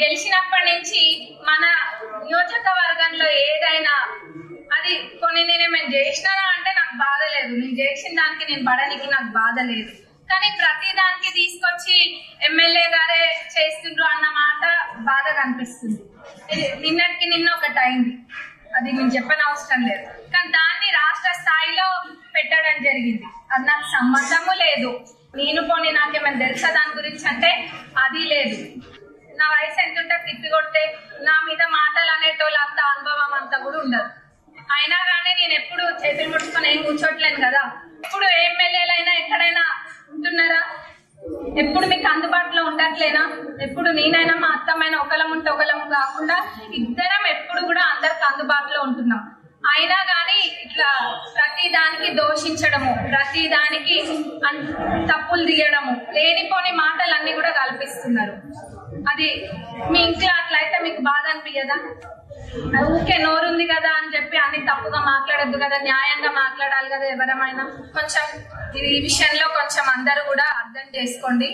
గెలిచినప్పటి నుంచి మన నియోజకవర్గంలో ఏదైనా అది కొన్ని నేను ఏమైనా చేసినానా అంటే నాకు బాధ లేదు. నేను చేసిన దానికి నేను పడడానికి నాకు బాధ లేదు. కానీ ప్రతి దానికి తీసుకొచ్చి ఎమ్మెల్యే గారే చేస్తుండ్రు అన్న మాట బాధగా అనిపిస్తుంది నిన్నటికి నిన్న ఒకటి అయింది అది నేను చెప్పని అవసరం లేదు. కానీ దాన్ని రాష్ట్ర స్థాయిలో పెట్టడం జరిగింది. అది నాకు సంబంధము లేదు. నేను పోనీ నాకేమైనా తెలుసా దాని గురించి అంటే అది లేదు. నా వయసు ఎంత ఉంటే తిప్పి కొడితే నా మీద మాటలు అనేటోళ్ళు అంత అనుభవం అంతా కూడా ఉండదు. అయినా కానీ నేను ఎప్పుడు చేతులు ముట్టుకొని ఏం కూర్చోట్లేను కదా. ఇప్పుడు ఎమ్మెల్యేలైనా ఎక్కడైనా ఉంటున్నారా? ఎప్పుడు మీకు అందుబాటులో ఉండట్లేనా? ఎప్పుడు నేనైనా మా అత్తమైన ఒకలం ఉంటే ఒకలం కాకుండా ఇద్దరం ఎప్పుడు కూడా అందరికి అందుబాటులో ఉంటున్నాం. అయినా కానీ ఇట్లా ప్రతి దానికి దోషించడము ప్రతి దానికి తప్పులు తీయడము లేనిపోని మాటలు అన్ని కల్పిస్తున్నారు అది మీ ఇంట్లో అట్లయితే మీకు బాధ అనిపించదా ఊకే నోరుంది కదా అని చెప్పి అన్ని తప్పుగా మాట్లాడద్దు కదా న్యాయంగా మాట్లాడాలి కదా ఎవరమైనా. కొంచెం ఇది ఈ విషయంలో కొంచెం అందరూ కూడా అర్థం చేసుకోండి.